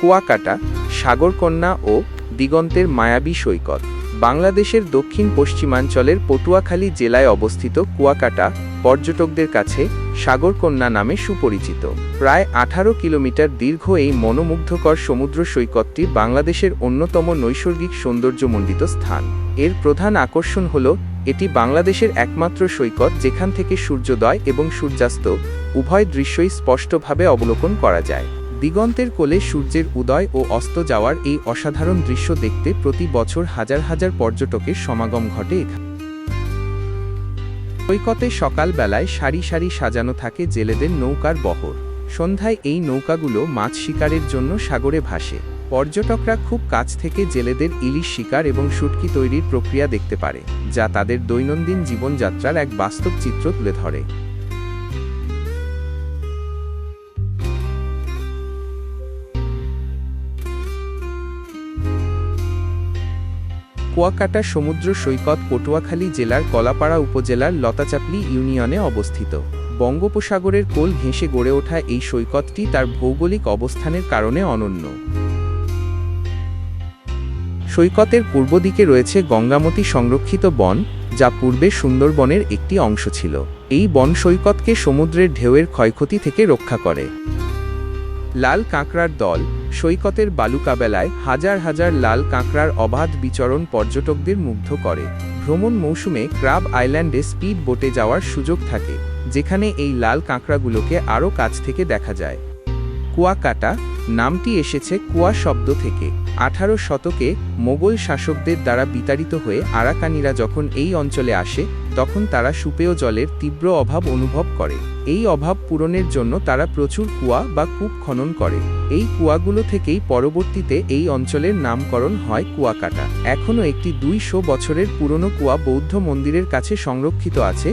কুয়াকাটা, সাগরকন্যা ও দিগন্তের মায়াবী সৈকত। বাংলাদেশের দক্ষিণ পশ্চিমাঞ্চলের পটুয়াখালী জেলায় অবস্থিত কুয়াকাটা পর্যটকদের কাছে সাগরকন্যা নামে সুপরিচিত। প্রায় আঠারো কিলোমিটার দীর্ঘ এই মনোমুগ্ধকর সমুদ্র সৈকতটি বাংলাদেশের অন্যতম নৈসর্গিক সৌন্দর্যমণ্ডিত স্থান। এর প্রধান আকর্ষণ হল, এটি বাংলাদেশের একমাত্র সৈকত যেখান থেকে সূর্যোদয় এবং সূর্যাস্ত উভয় দৃশ্যই স্পষ্টভাবে অবলোকন করা যায়। দিগন্তের কোলে সূর্যের উদয় ও অস্ত যাওয়ার এই অসাধারণ দৃশ্য দেখতে প্রতি বছর হাজার হাজার পর্যটকের সমাগম ঘটে এখানে সৈকতে সকালবেলায় সারি সারি সাজানো থাকে জেলেদের নৌকার বহর। সন্ধ্যায় এই নৌকাগুলো মাছ শিকারের জন্য সাগরে ভাসে। পর্যটকরা খুব কাছ থেকে জেলেদের ইলিশ শিকার এবং শুটকি তৈরির প্রক্রিয়া দেখতে পারে, যা তাদের দৈনন্দিন জীবনযাত্রার এক বাস্তব চিত্র তুলে ধরে। কুয়াকাটা সমুদ্র সৈকত পটুয়াখালী জেলার কলাপাড়া উপজেলার লতাচাপলি ইউনিয়নে অবস্থিত। বঙ্গোপসাগরের কোল ঘেঁষে গড়ে ওঠা এই সৈকতটি তার ভৌগোলিক অবস্থানের কারণে অনন্য। সৈকতের পূর্ব দিকে রয়েছে গঙ্গামতী সংরক্ষিত বন, যা পূর্বে সুন্দরবনের একটি অংশ ছিল। এই বন সৈকতকে সমুদ্রের ঢেউয়ের ক্ষয়ক্ষতি থেকে রক্ষা করে। লাল কাঁকড়ার দল সৈকতের বালুকাবেলায় হাজার হাজার লাল কাঁকড়ার অবাধ বিচরণ পর্যটকদের মুগ্ধ করে। ভ্রমণ মৌসুমে ক্রাব আইল্যান্ডে স্পিড বোটে যাওয়ার সুযোগ থাকে, যেখানে এই লাল কাঁকড়াগুলোকে আরও কাছ থেকে দেখা যায়। কুয়াকাটা নামটি এসেছে কুয়া শব্দ থেকে। আঠারো শতকে মোগল শাসকদের দ্বারা বিতাড়িত হয়ে আরাকানিরা যখন এই অঞ্চলে আসে তখন তারা সুপেয় জলের তীব্র অভাব অনুভব করে। এই অভাব পূরণের জন্য তারা প্রচুর কুয়া বা কূপ খনন করে। এই কুয়াগুলো থেকেই পরবর্তীতে এই অঞ্চলের নামকরণ হয় কুয়াকাটা। এখনও একটি দুইশো বছরের পুরনো কুয়া বৌদ্ধ মন্দিরের কাছে সংরক্ষিত আছে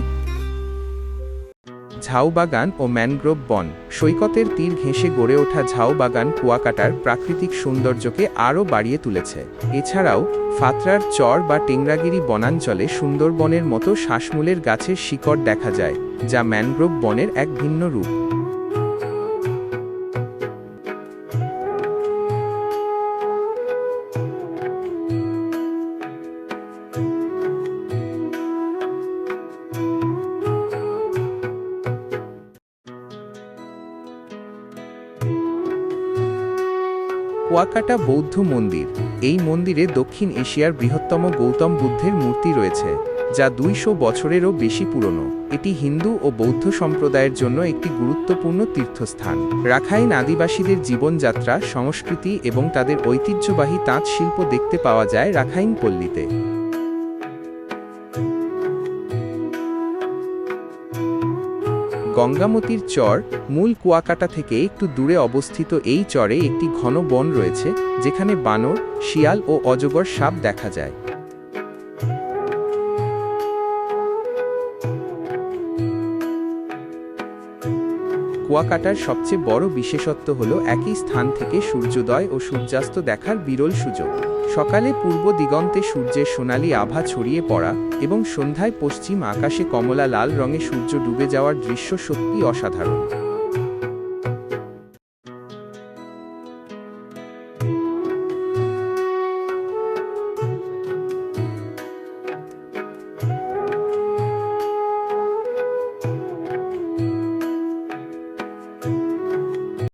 ঝাউবাগান ও ম্যানগ্রোভ বন। সৈকতের তীর ঘেঁষে গড়ে ওঠা ঝাউবাগান কুয়াকাটার প্রাকৃতিক সৌন্দর্যকে আরও বাড়িয়ে তুলেছে। এছাড়াও, ফাতরার চর বা টেংরাগিরি বনাঞ্চলে সুন্দরবনের মতো শ্বাসমূলের গাছের শিকড় দেখা যায়, যা ম্যানগ্রোভ বনের এক ভিন্ন রূপ। কুয়াকাটা বৌদ্ধ মন্দির। এই মন্দিরে দক্ষিণ এশিয়ার বৃহত্তম গৌতম বুদ্ধের মূর্তি রয়েছে, যা দুইশো বছরেরও বেশি পুরনো। এটি হিন্দু ও বৌদ্ধ সম্প্রদায়ের জন্য একটি গুরুত্বপূর্ণ তীর্থস্থান। রাখাইন আদিবাসীদের জীবনযাত্রা, সংস্কৃতি এবং তাদের ঐতিহ্যবাহী তাঁত শিল্প দেখতে পাওয়া যায় রাখাইন পল্লীতে। গঙ্গামতির চর মূল কুয়াকাটা থেকে একটু দূরে অবস্থিত এই চরে একটি ঘন বন রয়েছে, যেখানে বানর, শিয়াল ও অজগর সাপ দেখা যায়। কুয়াকাটার সবচেয়ে বড় বিশেষত্ব হল একই স্থান থেকে সূর্যোদয় ও সূর্যাস্ত দেখার বিরল সুযোগ। সকালে পূর্ব দিগন্তে সূর্যের সোনালী আভা ছড়িয়ে পড়া এবং সন্ধ্যায় পশ্চিম আকাশে কমলা লাল রঙে সূর্য ডুবে যাওয়ার দৃশ্য সত্যি অসাধারণ।